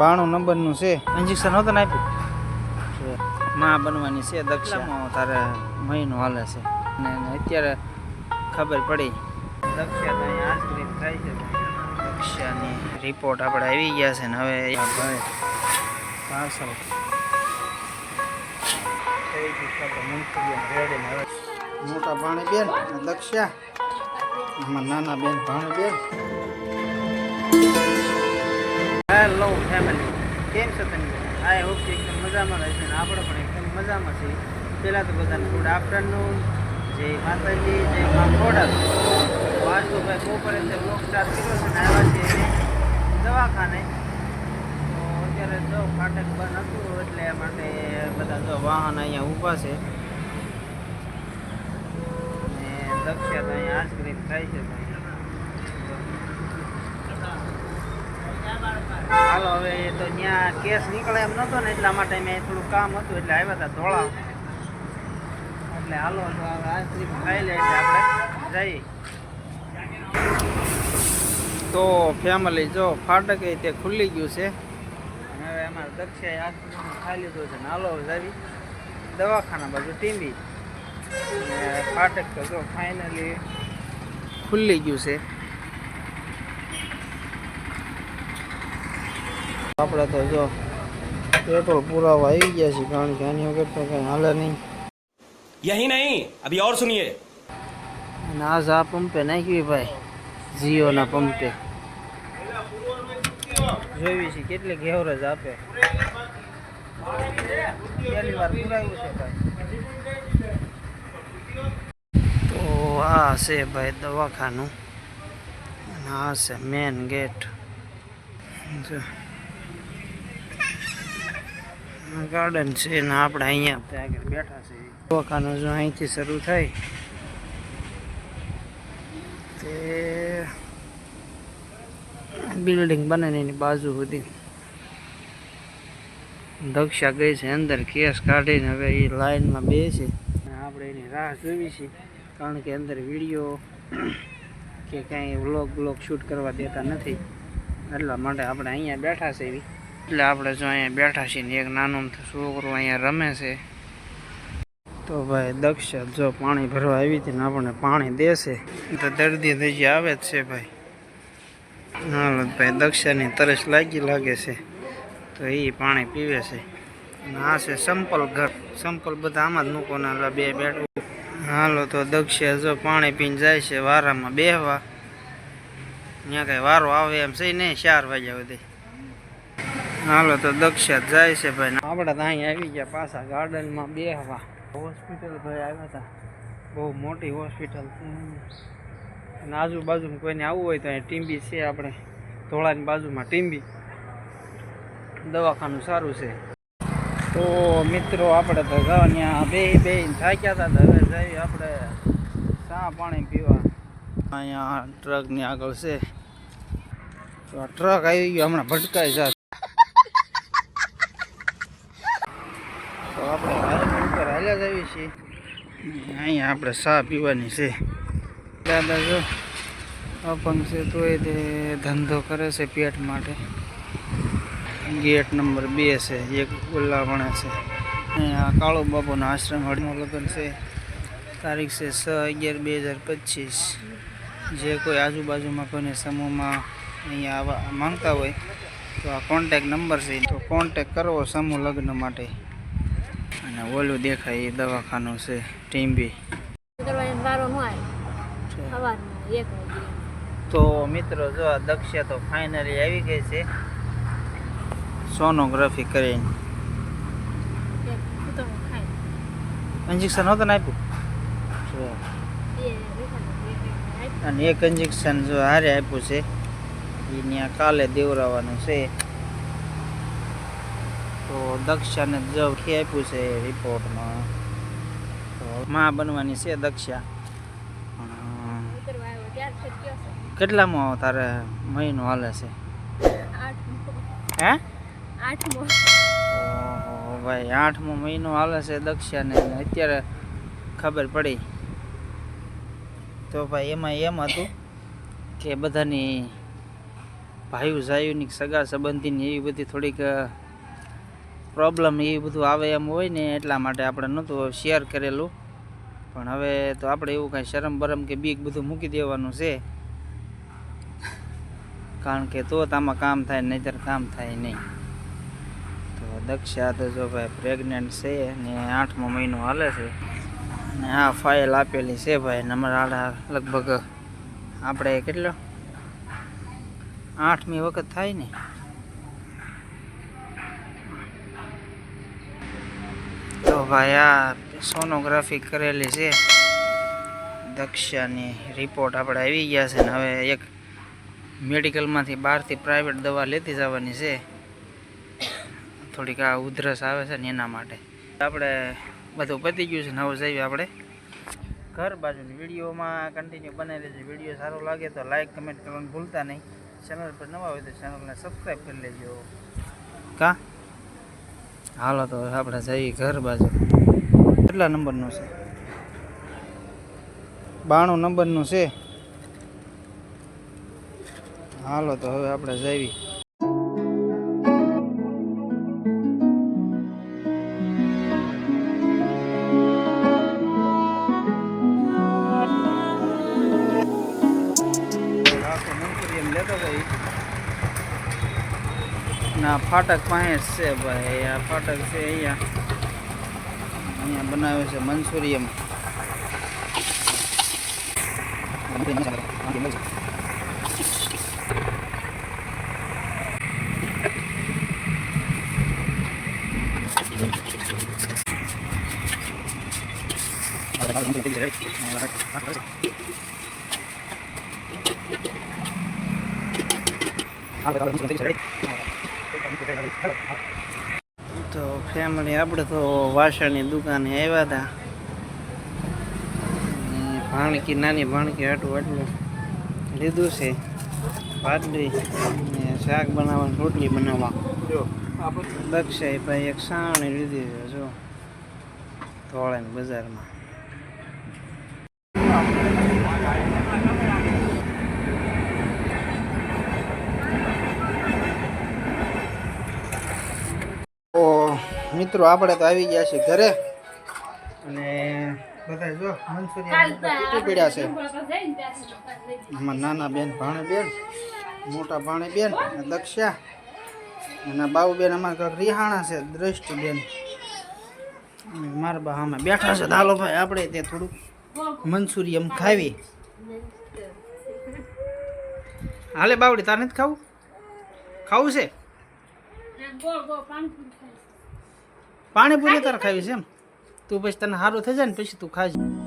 બાણું નંબરનું છે. ઇન્જેક્શન હોતું ને આપ્યું? માં બનવાની છે દક્ષામાં તારે મહિનો હાલે છે. ને અત્યારે ખબર પડી. દક્ષા તો અહીંયા આઈસ્ક્રીમ ખાય છે દક્ષાની રિપોર્ટ આપણે આવી ગયા છે ને હવે ભાઈ. પાર્સલ મોટા ભાણી બેન દક્ષા. એમાં નાના બેન ભાણી બેન હેલો ફેમિલી કેમ છો તમે? આઈ હોપ કે એકદમ મજામાં રહેશે અને આપણે પણ એકદમ મજામાં છીએ. પહેલાં તો બધાને ગુડ આફ્ટરનૂન જય માતાજી, જય મા ખોડલ વાંચો ભાઈ ભાઈ બપોરે તે બ્લોક સ્ટાર્ટ કર્યો છે ને આવ્યા છે દવાખાને. તો અત્યારે જો ફાટક બંધ હતું, એટલે માટે બધા જો વાહન અહીંયા ઊભા છે. ને તો અહીંયા આઈસ્ક્રીમ ખાય છે હાલો હવે એ તો ત્યાં કેસ નીકળે એમ નતો ને એટલા માટે મેં થોડું કામ હતું એટલે આવ્યા હતા ધોળા. એટલે હાલો તો હવે આઈસ્ક્રીમ ખાઈ લે એટલે આપણે જઈએ. તો ફેમિલી જો ફાટક તે ખુલ્લી ગયું છે. હવે અમારે દક્ષાએ આઈસ્ક્રીમ ખાઈ લીધું છે ને હાલો જાવી. દવાખાના બાજુ ટીંબી. ફાટક તો જો ફાઇનલી ખુલ્લી ગયું છે. આપણે તો જો પેટ્રોલ પુરાવા આવી ગયા છે કારણ કે આની વગર તો કંઈ હાલે નહીં યહી નહીં અભી ઓર સુનિયે ના જા પંપે નાખ્યું ભાઈ જીઓના પંપે જોઈ છે કેટલી ઘેવરેજ આપે તો આ છે ભાઈ દવાખાનું અને આ છે મેન ગેટ જો ગાર્ડન છે ને આપણે અહીંયા આગળ બેઠા છે દવાખાનું જો અહીંથી શરૂ થાય, તે બિલ્ડિંગ બને એની બાજુ સુધી. દક્ષા ગઈ છે અંદર, કેસ કાઢીને હવે એ લાઈનમાં બે છે. આપણે એની રાહ જોવી છે, કારણ કે અંદર વીડિયો કે કાંઈ વ્લોગ બ્લોગ શૂટ કરવા દેતા નથી. એટલા માટે આપણે અહીંયા બેઠા છે એવી એટલે આપણે જો અહીંયા બેઠા છીએ ને એક નાનો છોકરો અહીંયા રમે છે. તો ભાઈ દક્ષ, જો પાણી ભરવા આવી હતી ને આપણને પાણી દેશે તો દર્દી થઈ આવે જ છે ભાઈ. હાલો ભાઈ દક્ષાની તરસ લાગી લાગે છે. તો એ પાણી પીવે છે. અને આ છે સંપલ ઘર. સંપલ બધા આમાં જ મૂકો ને બે બેઠું. હાલો તો દક્ષ જો પાણી પીને જાય છે વારામાં બેહવા. ત્યાં કઈ વારો આવે એમ છે નહીં, ચાર વાગ્યા સુધી. હાલો તો દક્ષા જાય છે ભાઈ. આપણે તો અહીં આવી ગયા પાછા ગાર્ડનમાં બેહવા. હોસ્પિટલ ભાઈ આવ્યા હતા. બહુ મોટી હોસ્પિટલ. અને આજુબાજુમાં કોઈને આવવું હોય તો અહીં ટીંબી છે આપણે. ધોળાની બાજુમાં ટીંબી. દવાખાનું સારું છે. તો મિત્રો, આપણે તો ત્યાં બે બે થાક્યા હતા તો હવે જઈએ આપણે ચા પાણી પીવા. અહીંયા ટ્રકની આગળ છે. તો આ ટ્રક આવી ગયો, હમણાં ભટકાઈ જાય તો આપણે હાઈવે ઉપર હાલ્યા જ છીએ. અહીંયા આપણે ચા પીવાની છે. દાદા જો, અપંગ છે તો એ તે ધંધો કરે છે પેટ માટે. ગેટ નંબર બે છે, એક ઉલ્લાવણે છે. અહીંયા કાળો બાપુનો આશ્રમ હળનું લગ્ન છે. તારીખ છે છ અગિયાર બે હજાર પચીસ. જે કોઈ આજુબાજુમાં કોઈને સમૂહમાં અહીંયા આવવા માંગતા હોય તો આ કોન્ટેક નંબર છે. તો કોન્ટેક કરવો સમૂહ લગ્ન માટે. અને ઓલું દેખાય એ દવાખાનું છે ટીમ્બી તો મિત્રો જો આ દક્ષા તો ફાઇનલી આવી ગઈ છે સોનોગ્રાફી કરીને ઇન્જેક્શન હોતું ને આપ્યું અને એક ઇન્જેક્શન જો હારે આપ્યું છે એ ત્યાં કાલે દેવરાવાનું છે તો દક્ષાને જવ ખી આપ્યું છે રિપોર્ટમાં તો માં બનવાની છે દક્ષા. કેટલામાં તારે મહિનો હાલે છે? હે? આઠમો. ભાઈ આઠમો મહિનો હાલે છે દક્ષાને અત્યારે ખબર પડી. તો ભાઈ એમાં એમ હતું કે બધાની ભાઈઓ જાયુની સગા સંબંધીની એવી બધી થોડીક પ્રોબ્લેમ એ બધું આવે એમ હોય ને એટલા માટે આપણે નહોતું શેર કરેલું. પણ હવે તો આપણે એવું કાંઈ શરમ બરમ કે બીક બધું મૂકી દેવાનું છે. કારણ કે તો આમાં કામ થાય નહીતર કામ થાય નહીં. તો દક્ષા તો જો ભાઈ પ્રેગ્નન્ટ છે ને આઠમો મહિનો હાલે છે. ને આ ફાઇલ આપેલી છે ભાઈ નંબર આડા લગભગ આપણે કેટલો? આઠમી વખત થાય ને. તો ભાઈ, આ સોનોગ્રાફી કરેલી છે. દક્ષાની રિપોર્ટ આપણે આવી ગયા છે ને હવે એક મેડિકલમાંથી બહારથી પ્રાઇવેટ દવા લેતી જવાની છે. થોડીક આ ઉધરસ આવે છે ને એના માટે. આપણે બધું પતી ગયું છે નવું જઈએ આપણે ઘર બાજુની વિડીયોમાં કન્ટિન્યુ બનાવી દેજો. વીડિયો સારો લાગે તો લાઇક કમેન્ટ કરવાનું ભૂલતા નહીં. ચેનલ પર નવા હોય તો ચેનલને સબસ્ક્રાઈબ કરી લેજો. કા? હાલો તો આપણે જઈએ ઘર બાજુ. કેટલા નંબરનું છે? બાણું નંબરનું છે. હાલો તો હવે આપણે જઈએ. ના ફાટક પાસે છે ભાઈ આ ફાટક છે અહીંયા. અહીંયા બનાવ્યો છે મંચુરિયમ તો ફેમિલી આપણે તો વાસણની દુકાને આવ્યા હતા. ભાણકી નાની ભાણકી આટલું આટલું લીધું છે. પાટલી ને શાક બનાવવાની રોટલી બનાવવા દક્ષાઈ ભાઈ એક સાણી લીધી છે જો. ધોળાની બજારમાં. મિત્રો આપણે તો આવી ગયા છીએ ઘરે. અને બધા જો મનસુરિયા પડ્યા છે. આમાં નાના બેન ભાણે બેન મોટા ભાણે બેન દક્ષા. અને બાબુ બેન અમારા ઘર રિહાણા છે દ્રષ્ટિ બેન મારા બા અમે બેઠા છે. હાલો ભાઈ આપણે તે થોડુંક મંચુરિયમ ખાવી. હાલે બાવડી તારે નથી ખાવું? ખાવું છે? પાણીપુરી તારે ખાવી છે એમ. તું પછી તને સારું થઈ જાય ને પછી તું ખાજે.